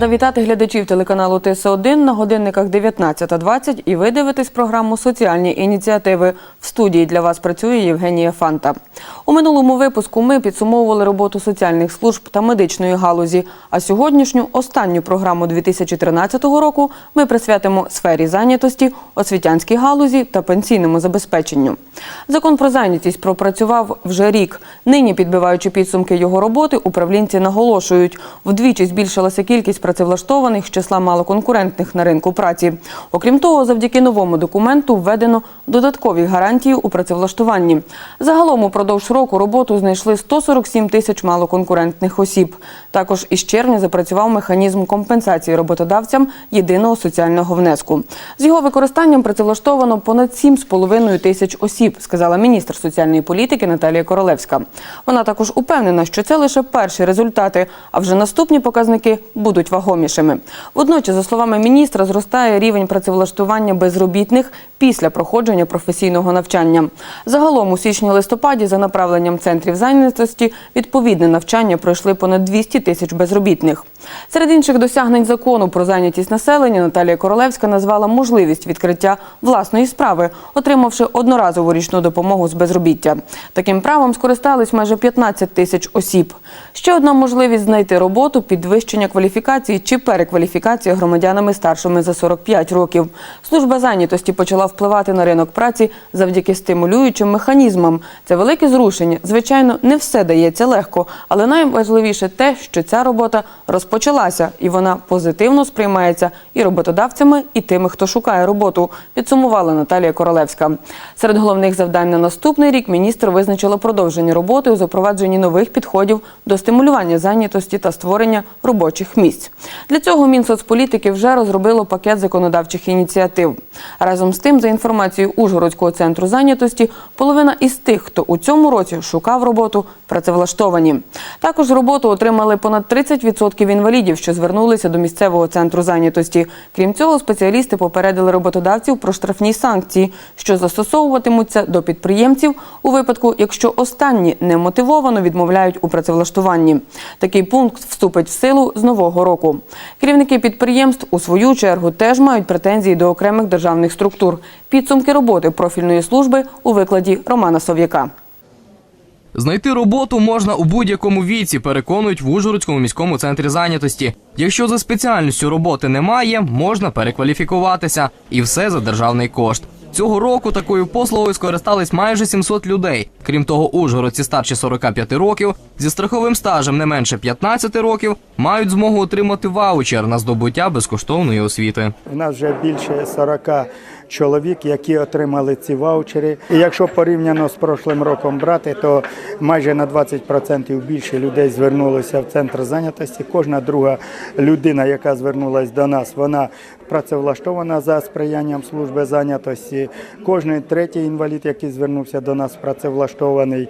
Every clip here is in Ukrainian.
Рада вітати глядачів телеканалу ТС1 на годинниках 19.20 і ви дивитесь програму Соціальні ініціативи. В студії для вас працює Євгенія Фанта. У минулому випуску ми підсумовували роботу соціальних служб та медичної галузі. А сьогоднішню останню програму 2013 року ми присвятимо сфері зайнятості, освітянській галузі та пенсійному забезпеченню. Закон про зайнятість пропрацював вже рік. Нині, підбиваючи підсумки його роботи, управлінці наголошують, вдвічі збільшилася кількість працевлаштованих з числа малоконкурентних на ринку праці. Окрім того, завдяки новому документу введено додаткові гарантії у працевлаштуванні. Загалом упродовж року роботу знайшли 147 тисяч малоконкурентних осіб. Також із червня запрацював механізм компенсації роботодавцям єдиного соціального внеску. З його використанням працевлаштовано понад 7,5 тисяч осіб, сказала міністр соціальної політики Наталія Королевська. Вона також упевнена, що це лише перші результати, а вже наступні показники будуть вагомішими. Водночас, за словами міністра, зростає рівень працевлаштування безробітних після проходження професійного навчання. Загалом у січні-листопаді за направленням центрів зайнятості відповідне навчання пройшли понад 200 тисяч безробітних. Серед інших досягнень закону про зайнятість населення Наталія Королевська назвала можливість відкриття власної справи, отримавши одноразову річну допомогу з безробіття. Таким правом скористались майже 15 тисяч осіб. Ще одна можливість знайти роботу, підвищення кваліфікації чи перекваліфікація громадянами старшими за 45 років. Служба зайнятості почала впливати на ринок праці завдяки стимулюючим механізмам. Це велике зрушення. Звичайно, не все дається легко, але найважливіше те, що ця робота розпочалася, і вона позитивно сприймається і роботодавцями, і тими, хто шукає роботу. Підсумувала Наталія Королевська. Серед головних завдань на наступний рік міністр визначила продовження роботи у запровадженні нових підходів до стимулювання зайнятості та створення робочих місць. Для цього Мінсоцполітики вже розробило пакет законодавчих ініціатив. Разом з тим, за інформацією Ужгородського центру зайнятості, половина із тих, хто у цьому році шукав роботу, працевлаштовані. Також роботу отримали понад 30% інвалідів, що звернулися до місцевого центру зайнятості. Крім цього, спеціалісти попередили роботодавців про штрафні санкції, що застосовуватимуться до підприємців у випадку, якщо останні немотивовано відмовляють у працевлаштуванні. Такий пункт вступить в силу з нового року. Керівники підприємств у свою чергу теж мають претензії до окремих державних структур. Підсумки роботи профільної служби у викладі Романа Сов'яка. Знайти роботу можна у будь-якому віці, переконують в Ужгородському міському центрі зайнятості. Якщо за спеціальністю роботи немає, можна перекваліфікуватися, і все за державний кошт. Цього року такою послугою скористались майже 700 людей. Крім того, ужгородці старші 45 років зі страховим стажем не менше 15 років мають змогу отримати ваучер на здобуття безкоштовної освіти. У нас вже більше 40 чоловік, які отримали ці ваучери. І якщо порівняно з прошлим роком брати, то майже на 20% більше людей звернулося в центр зайнятості. Кожна друга людина, яка звернулася до нас, вона працевлаштована за сприянням служби зайнятості. Кожний третій інвалід, який звернувся до нас, працевлаштований.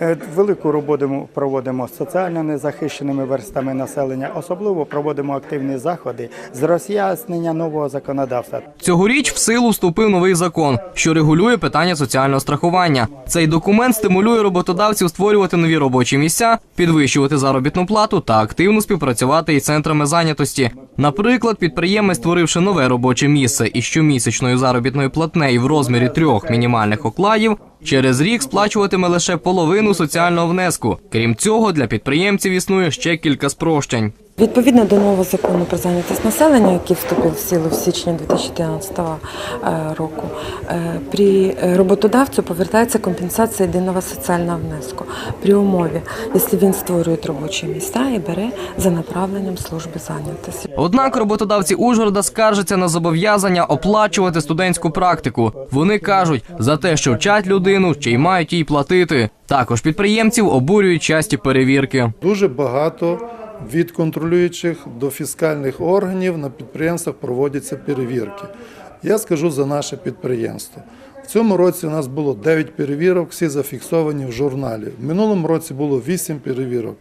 Е, Велику роботу проводимо з соціально незахищеними верстами населення. Особливо проводимо активні заходи з роз'яснення нового законодавства. Цьогоріч в силу вступив новий закон, що регулює питання соціального страхування. Цей документ стимулює роботодавців створювати нові робочі місця, підвищувати заробітну плату та активно співпрацювати із центрами зайнятості. Наприклад, підприємець, створивши нове робоче місце із щомісячною заробітною платнею в розмірі трьох мінімальних окладів, через рік сплачуватиме лише половину соціального внеску. Крім цього, для підприємців існує ще кілька спрощень. Відповідно до нового закону про зайнятість населення, який вступив в силу в січні 2014 е, року, е, при роботодавцю повертається компенсація єдиного соціального внеску при умові, якщо він створює робочі місця і бере за направленням служби зайнятості. Однак роботодавці Ужгорода скаржаться на зобов'язання оплачувати студентську практику. Вони кажуть, за те, що вчать людину, ще й мають їй платити. Також підприємців обурюють часті перевірки. Дуже багато від контролюючих до фіскальних органів на підприємствах проводяться перевірки. Я скажу за наше підприємство. В цьому році у нас було 9 перевірок, всі зафіксовані в журналі. В минулому році було 8 перевірок.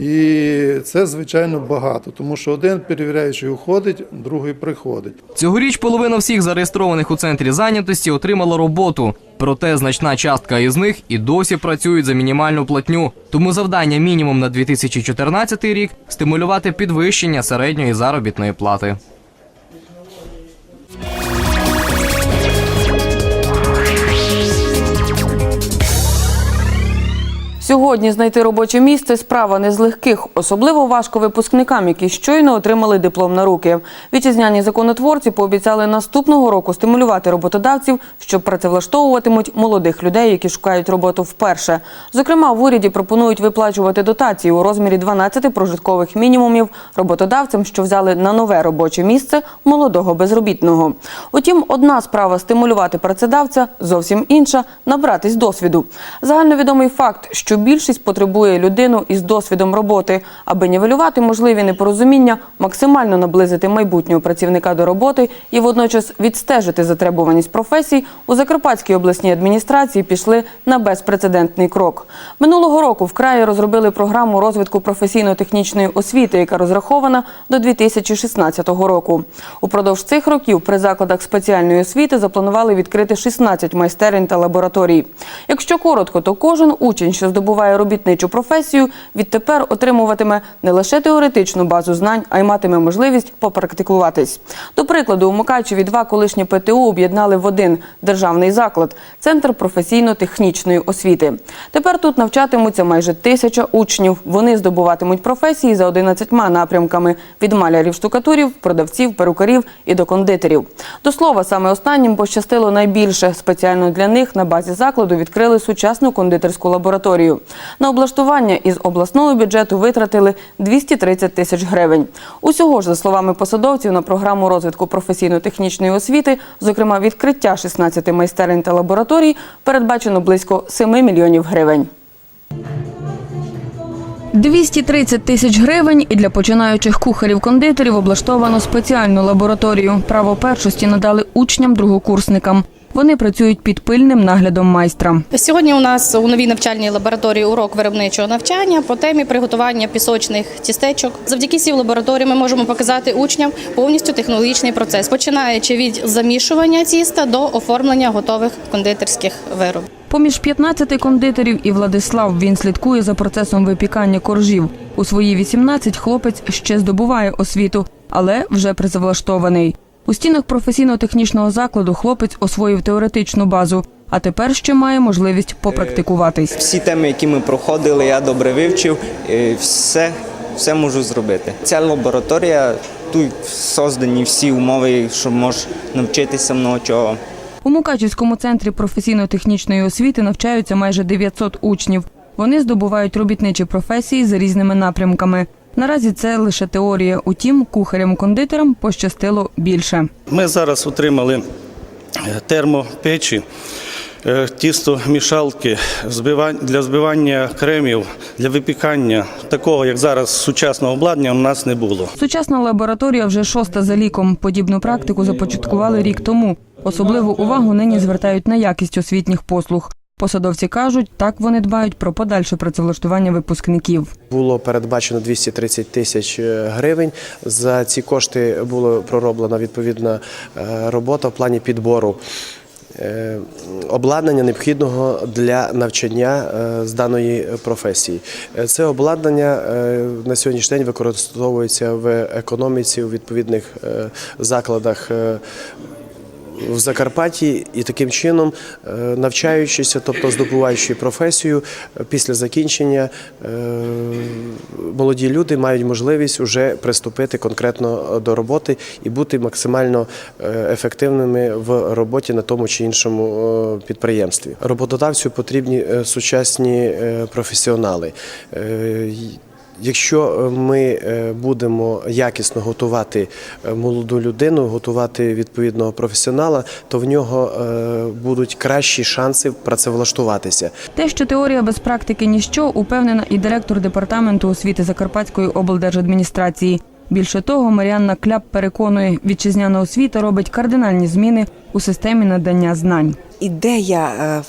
І це, звичайно, багато, тому що один перевіряючий уходить, другий приходить. Цьогоріч половина всіх зареєстрованих у центрі зайнятості отримала роботу. Проте значна частка із них і досі працюють за мінімальну платню. Тому завдання мінімум на 2014 рік стимулювати підвищення середньої заробітної плати. Сьогодні знайти робоче місце справа не з легких, особливо важко випускникам, які щойно отримали диплом на руки. Вітчизняні законотворці пообіцяли наступного року стимулювати роботодавців, що працевлаштовуватимуть молодих людей, які шукають роботу вперше. Зокрема, в уряді пропонують виплачувати дотації у розмірі 12 прожиткових мінімумів роботодавцям, що взяли на нове робоче місце молодого безробітного. Утім, одна справа стимулювати працедавця, зовсім інша набратись досвіду. Загальновідомий факт, що більшість потребує людину із досвідом роботи, аби нівелювати можливі непорозуміння, максимально наблизити майбутнього працівника до роботи і водночас відстежити затребуваність професій, у Закарпатській обласній адміністрації пішли на безпрецедентний крок. Минулого року в краї розробили програму розвитку професійно-технічної освіти, яка розрахована до 2016 року. Упродовж цих років при закладах спеціальної освіти запланували відкрити 16 майстерень та лабораторій. Якщо коротко, то кожен учень, що здобуває робітничу професію, відтепер отримуватиме не лише теоретичну базу знань, а й матиме можливість попрактикуватись. До прикладу, у Мукачеві два колишні ПТУ об'єднали в один державний заклад центр професійно-технічної освіти. Тепер тут навчатимуться майже тисяча учнів. Вони здобуватимуть професії за 11 напрямками від малярів, штукатурів, продавців, перукарів і до кондитерів. До слова, саме останнім пощастило найбільше. Спеціально для них на базі закладу відкрили сучасну кондитерську лабораторію. На облаштування із обласного бюджету витратили 230 тисяч гривень. Усього ж, за словами посадовців, на програму розвитку професійно-технічної освіти, зокрема відкриття 16 майстерень та лабораторій, передбачено близько 7 мільйонів гривень. 230 тисяч гривень і для починаючих кухарів-кондитерів облаштовано спеціальну лабораторію. Право першості надали учням-другокурсникам. Вони працюють під пильним наглядом майстра. Сьогодні у нас у новій навчальній лабораторії урок виробничого навчання по темі приготування пісочних тістечок. Завдяки цій лабораторії ми можемо показати учням повністю технологічний процес, починаючи від замішування тіста до оформлення готових кондитерських виробів. Поміж 15 кондитерів і Владислав він слідкує за процесом випікання коржів. У свої 18 хлопець ще здобуває освіту, але вже призавлаштований. У стінах професійно-технічного закладу хлопець освоїв теоретичну базу, а тепер ще має можливість попрактикуватись. Всі теми, які ми проходили, я добре вивчив. Все, все можу зробити. Ця лабораторія тут создані всі умови, щоб можеш навчитися много чого. У Мукачівському центрі професійно-технічної освіти навчаються майже 900 учнів. Вони здобувають робітничі професії за різними напрямками. Наразі це лише теорія. Утім, кухарям-кондитерам пощастило більше. Ми зараз отримали е, термопечі, е, тістомішалки збивань- для збивання кремів, для випікання. Такого, як зараз сучасного обладнання, у нас не було. Сучасна лабораторія вже шоста за ліком. Подібну практику започаткували рік тому. Особливу увагу нині звертають на якість освітніх послуг. Посадовці кажуть, так вони дбають про подальше працевлаштування випускників. Було передбачено 230 тисяч е, гривень. За ці кошти була пророблена відповідна е, робота в плані підбору е, обладнання необхідного для навчання з даної професії. Це обладнання на сьогоднішній день використовується в економіці у відповідних закладах. В Закарпатті і таким чином, е, навчаючися, тобто здобуваючи професію, е, після закінчення е, молоді люди мають можливість вже приступити конкретно до роботи і бути максимально ефективними в роботі на тому чи іншому підприємстві. Роботодавцю потрібні сучасні професіонали. Е, Якщо ми е, будемо якісно готувати е, молоду людину, готувати відповідного професіонала, то в нього е, будуть кращі шанси працевлаштуватися. Те, що теорія без практики ніщо, упевнена і директор департаменту освіти Закарпатської облдержадміністрації. Більше того, Маріанна Кляп переконує, вітчизняна освіта робить кардинальні зміни у системі надання знань. ідея е,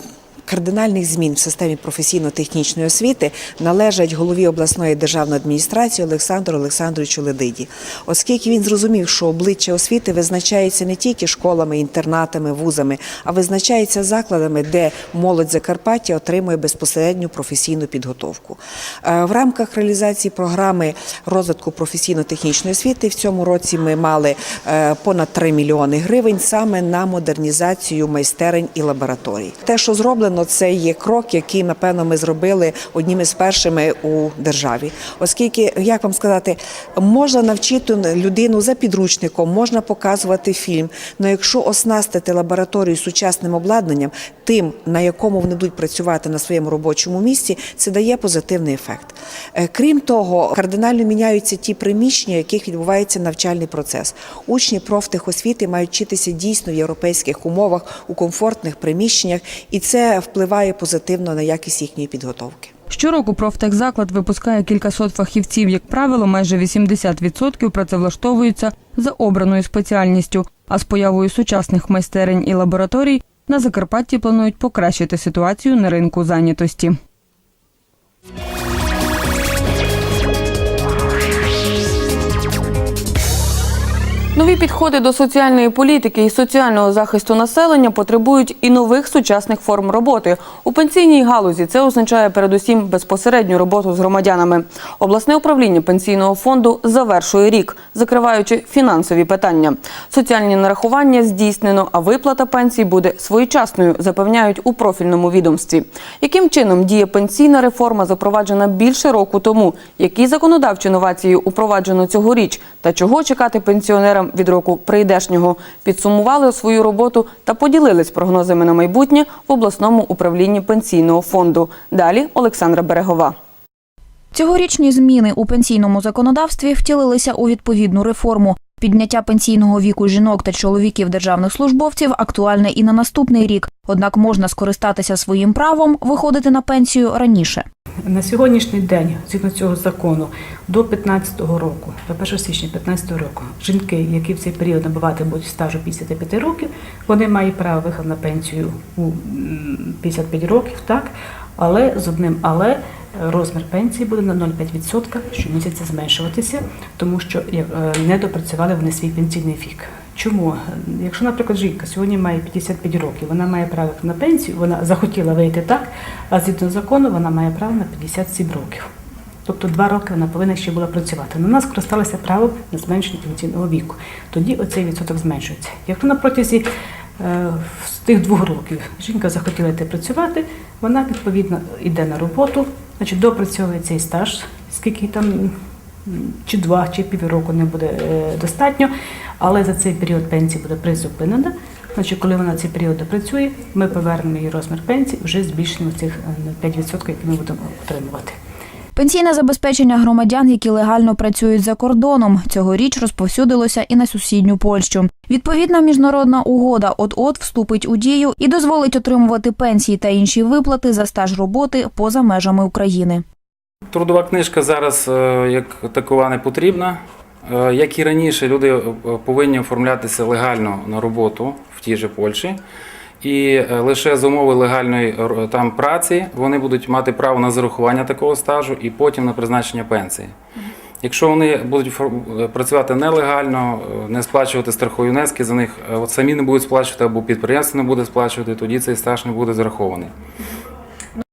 кардинальних змін в системі професійно-технічної освіти належать голові обласної державної адміністрації Олександру Олександровичу Ледиді, оскільки він зрозумів, що обличчя освіти визначається не тільки школами, інтернатами, вузами, а визначається закладами, де молодь Закарпаття отримує безпосередню професійну підготовку. Е, В рамках реалізації програми розвитку професійно-технічної освіти в цьому році ми мали е, понад 3 мільйони гривень саме на модернізацію майстерень і лабораторій. Те, що зроблено, це є крок, який напевно ми зробили одним із першими у державі, оскільки, як вам сказати, можна навчити людину за підручником, можна показувати фільм. але якщо оснастити лабораторію сучасним обладнанням, тим, на якому вони будуть працювати на своєму робочому місці, це дає позитивний ефект. Е, Крім того, кардинально міняються ті приміщення, в яких відбувається навчальний процес. Учні профтехосвіти мають вчитися дійсно в європейських умовах у комфортних приміщеннях, і це впливає позитивно на якість їхньої підготовки. Щороку профтехзаклад випускає кількасот фахівців. Як правило, майже 80% працевлаштовуються за обраною спеціальністю. А з появою сучасних майстерень і лабораторій на Закарпатті планують покращити ситуацію на ринку зайнятості. Нові підходи до соціальної політики і соціального захисту населення потребують і нових сучасних форм роботи. У пенсійній галузі це означає передусім безпосередню роботу з громадянами. Обласне управління пенсійного фонду завершує рік, закриваючи фінансові питання. Соціальні нарахування здійснено, а виплата пенсій буде своєчасною, запевняють у профільному відомстві. Яким чином діє пенсійна реформа, запроваджена більше року тому? Які законодавчі новації упроваджено цьогоріч? Та чого чекати пенсіонерам від року прийдешнього? Підсумували свою роботу та поділились прогнозами на майбутнє в обласному управлінні пенсійного фонду. Далі Олександра Берегова. Цьогорічні зміни у пенсійному законодавстві втілилися у відповідну реформу. Підняття пенсійного віку жінок та чоловіків державних службовців актуальне і на наступний рік. Однак можна скористатися своїм правом виходити на пенсію раніше. На сьогоднішній день, згідно цього закону, до 15-го року, до 1 січня 15-го року, жінки, які в цей період набувати будуть стажу 55 років, вони мають право виходу на пенсію у 55 років, так, але з одним але розмір пенсії буде на 0,5% щомісяця зменшуватися, тому що е, не допрацювали вони свій пенсійний вік. Чому? Якщо, наприклад, жінка сьогодні має 55 років, вона має право на пенсію, вона захотіла вийти так, а згідно закону вона має право на 57 років. Тобто два роки вона повинна ще була працювати. На нас скористалися правом на зменшення пенсійного віку. Тоді оцей відсоток зменшується. Якщо на протязі е, з тих двох років жінка захотіла йти працювати, вона відповідно йде на роботу, значить допрацьовує цей стаж, скільки там чи два, чи півроку не буде е, достатньо, але за цей період пенсії буде призупинена. Значить, коли вона цей період допрацює, ми повернемо її розмір пенсії, вже збільшимо цих е, на 5%, які ми будемо отримувати. Пенсійне забезпечення громадян, які легально працюють за кордоном, цьогоріч розповсюдилося і на сусідню Польщу. Відповідна міжнародна угода от-от вступить у дію і дозволить отримувати пенсії та інші виплати за стаж роботи поза межами України. Трудова книжка зараз е, як такова не потрібна. Е, Як і раніше, люди е, повинні оформлятися легально на роботу в тій же Польщі. І лише з умови легальної там праці вони будуть мати право на зарахування такого стажу і потім на призначення пенсії. Якщо вони будуть працювати нелегально, не сплачувати страхові внески за них, от самі не будуть сплачувати або підприємство не буде сплачувати, тоді цей стаж не буде зарахований.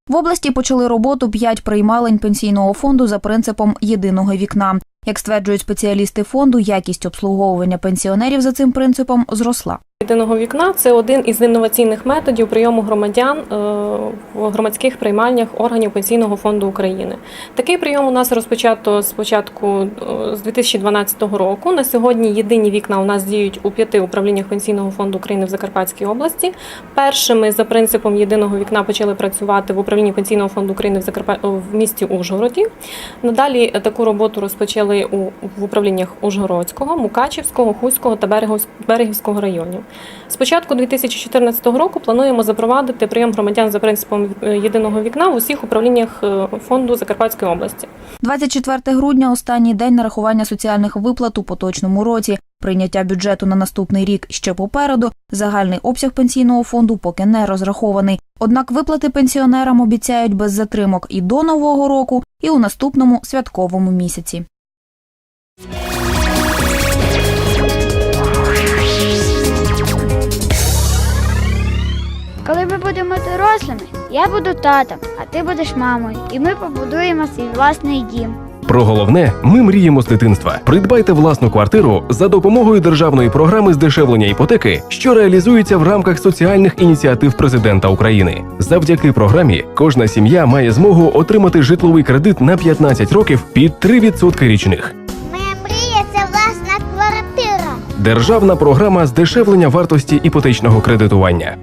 В області почали роботу п'ять приймалень пенсійного фонду за принципом єдиного вікна. Як стверджують спеціалісти фонду, якість обслуговування пенсіонерів за цим принципом зросла. Єдиного вікна це один із інноваційних методів прийому громадян е, в громадських приймальнях органів Пенсійного фонду України. Такий прийом у нас розпочато спочатку е, з 2012 року. На сьогодні єдині вікна у нас діють у п'яти управліннях Пенсійного фонду України в Закарпатській області. Першими за принципом єдиного вікна почали працювати в управлінні Пенсійного фонду України в Закарпа... в місті Ужгороді. Надалі е, таку роботу розпочали у в управліннях Ужгородського, Мукачівського, Хуського та Берегівського районів. З початку 2014 року плануємо запровадити прийом громадян за принципом е, єдиного вікна в усіх управліннях е, фонду Закарпатської області. 24 грудня – останній день нарахування соціальних виплат у поточному році. Прийняття бюджету на наступний рік ще попереду. Загальний обсяг пенсійного фонду поки не розрахований. Однак виплати пенсіонерам обіцяють без затримок і до нового року, і у наступному святковому місяці. Будемо дорослими, я буду татом, а ти будеш мамою, і ми побудуємо свій власний дім. Про головне, ми мріємо з дитинства. Придбайте власну квартиру за допомогою державної програми здешевлення іпотеки, що реалізується в рамках соціальних ініціатив президента України. Завдяки програмі кожна сім'я має змогу отримати житловий кредит на 15 років під 3% річних. Моя мрія це власна квартира. Державна програма здешевлення вартості іпотечного кредитування.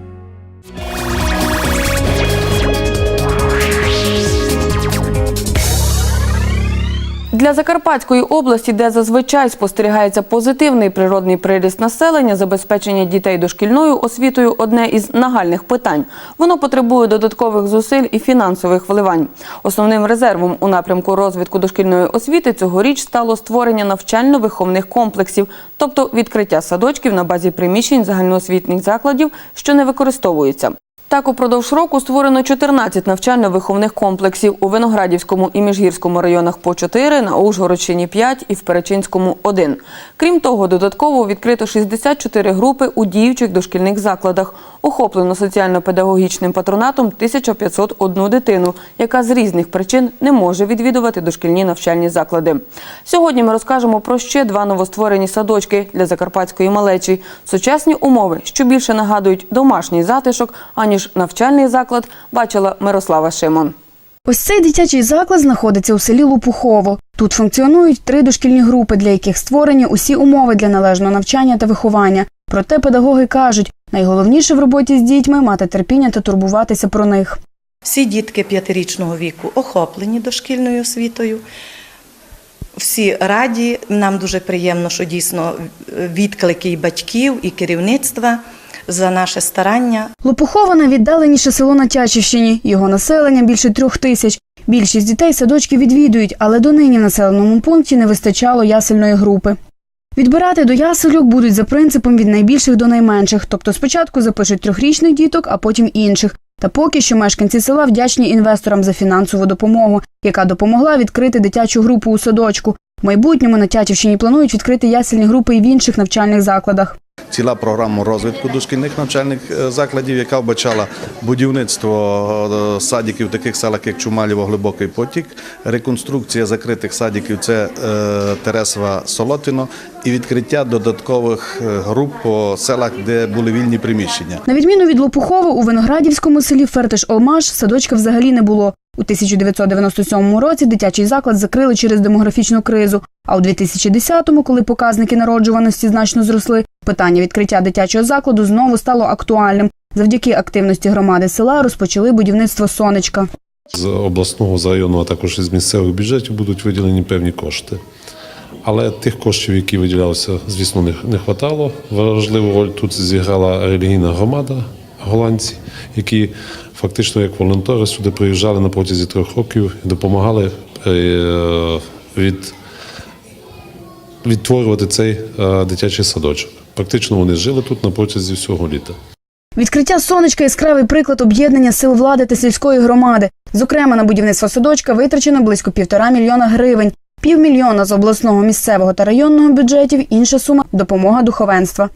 Для Закарпатської області, де зазвичай спостерігається позитивний природний приріст населення, забезпечення дітей дошкільною освітою одне із нагальних питань. Воно потребує додаткових зусиль і фінансових вливань. Основним резервом у напрямку розвитку дошкільної освіти цьогоріч стало створення навчально-виховних комплексів, тобто відкриття садочків на базі приміщень загальноосвітніх закладів, що не використовуються. Так, упродовж року створено 14 навчально-виховних комплексів у Виноградівському і Міжгірському районах по 4, на Ужгородщині 5 і в Перечинському 1. Крім того, додатково відкрито 64 групи у діючих дошкільних закладах. Охоплено соціально-педагогічним патронатом 1501 дитину, яка з різних причин не може відвідувати дошкільні навчальні заклади. Сьогодні ми розкажемо про ще два новостворені садочки для закарпатської малечі. Сучасні умови, що більше нагадують домашній затишок, аніж навчальний заклад, бачила Мирослава Шимон. Ось цей дитячий заклад знаходиться у селі Лопухово. Тут функціонують три дошкільні групи, для яких створені усі умови для належного навчання та виховання. Проте педагоги кажуть, найголовніше в роботі з дітьми мати терпіння та турбуватися про них. Всі дітки п'ятирічного віку охоплені дошкільною освітою. Всі раді. Нам дуже приємно, що дійсно відклики і батьків, і керівництва за наше старання. Лопухово найвіддаленіше село на Тячівщині. Його населення більше трьох тисяч. Більшість дітей садочки відвідують, але донині в населеному пункті не вистачало ясельної групи. Відбирати до ясельок будуть за принципом від найбільших до найменших, тобто спочатку запишуть трьохрічних діток, а потім інших. Та поки що мешканці села вдячні інвесторам за фінансову допомогу, яка допомогла відкрити дитячу групу у садочку. В майбутньому на Тячівщині планують відкрити ясельні групи і в інших навчальних закладах. Ціла програма розвитку дошкільних навчальних е, закладів, яка вбачала будівництво е, садиків в таких селах, як Чумалєво, Глибокий Потік, реконструкція закритих садиків це е, Тересова Солотино і відкриття додаткових груп по селах, де були вільні приміщення. На відміну від Лопухова, у Виноградівському селі Фертиш-Олмаш садочка взагалі не було. У 1997 році дитячий заклад закрили через демографічну кризу. А у 2010-му, коли показники народжуваності значно зросли, питання відкриття дитячого закладу знову стало актуальним. Завдяки активності громади села розпочали будівництво сонечка. З обласного з району, а також із місцевих бюджетів будуть виділені певні кошти. Але тих коштів, які виділялися, звісно, не, не хватало. Важливу роль тут зіграла релігійна громада голландці, які фактично як волонтери сюди приїжджали на протязі трьох років і допомагали е, від, відтворювати цей е, дитячий садочок. Практично вони жили тут на протязі всього літа. Відкриття сонечка яскравий приклад об'єднання сил влади та сільської громади. Зокрема, на будівництво садочка витрачено близько півтора мільйона гривень. Півмільйона з обласного, місцевого та районного бюджетів, інша сума допомога духовенства.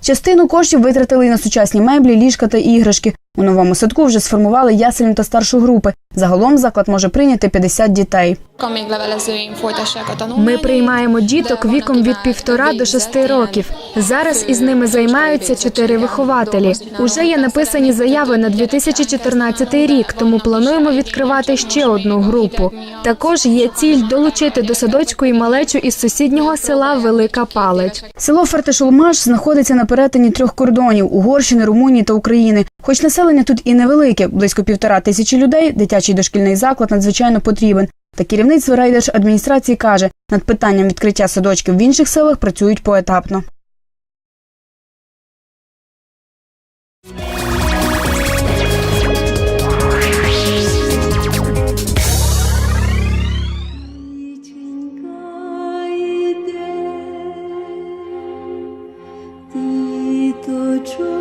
Частину коштів витратили й на сучасні меблі, ліжка та іграшки. У новому садку вже сформували ясельну та старшу групи. Загалом заклад може прийняти 50 дітей. Ми приймаємо діток віком від півтора до шести років. Зараз із ними займаються чотири вихователі. Уже є написані заяви на 2014 рік, тому плануємо відкривати ще одну групу. Також є ціль долучити до садочку і малечу із сусіднього села Велика Палець. Село Фертишолмаш знаходиться на перетині трьох кордонів Угорщини, Румунії та України. Хоч населення тут і невелике, близько півтора тисячі людей, дитячий дошкільний заклад надзвичайно потрібен. Та керівництво райдержадміністрації каже, над питанням відкриття садочків в інших селах працюють поетапно. На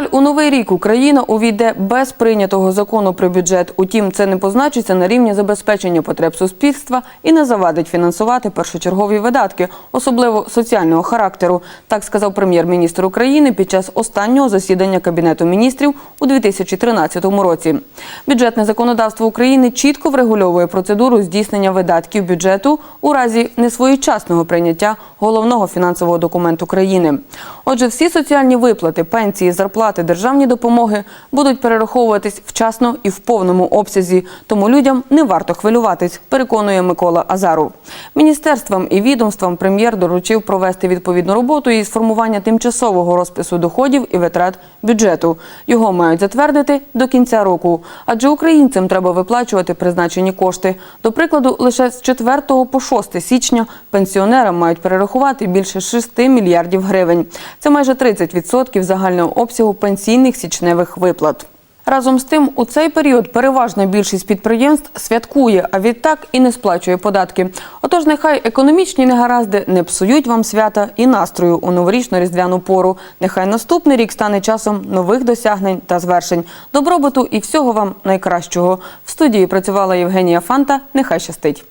жаль, у новий рік Україна увійде без прийнятого закону про бюджет. Утім, це не позначиться на рівні забезпечення потреб суспільства і не завадить фінансувати першочергові видатки, особливо соціального характеру. Так сказав прем'єр-міністр України під час останнього засідання кабінету міністрів у 2013 році. Бюджетне законодавство України чітко врегульовує процедуру здійснення видатків бюджету у разі несвоєчасного прийняття головного фінансового документу країни. Отже, всі соціальні виплати, пенсії, зарплати, державні допомоги будуть перераховуватись вчасно і в повному обсязі. Тому людям не варто хвилюватись, переконує Микола Азаров. Міністерствам і відомствам прем'єр доручив провести відповідну роботу із формування тимчасового розпису доходів і витрат бюджету. Його мають затвердити до кінця року, адже українцям треба виплачувати призначені кошти. До прикладу, лише з 4 по 6 січня пенсіонерам мають перерахувати більше 6 мільярдів гривень. Це майже 30% загального обсягу пенсійних січневих виплат. Разом з тим, у цей період переважна більшість підприємств святкує, а відтак і не сплачує податки. Отож, нехай економічні негаразди не псують вам свята і настрою у новорічно-різдвяну пору. Нехай наступний рік стане часом нових досягнень та звершень, добробуту і всього вам найкращого. В студії працювала Євгенія Фанта. Нехай щастить.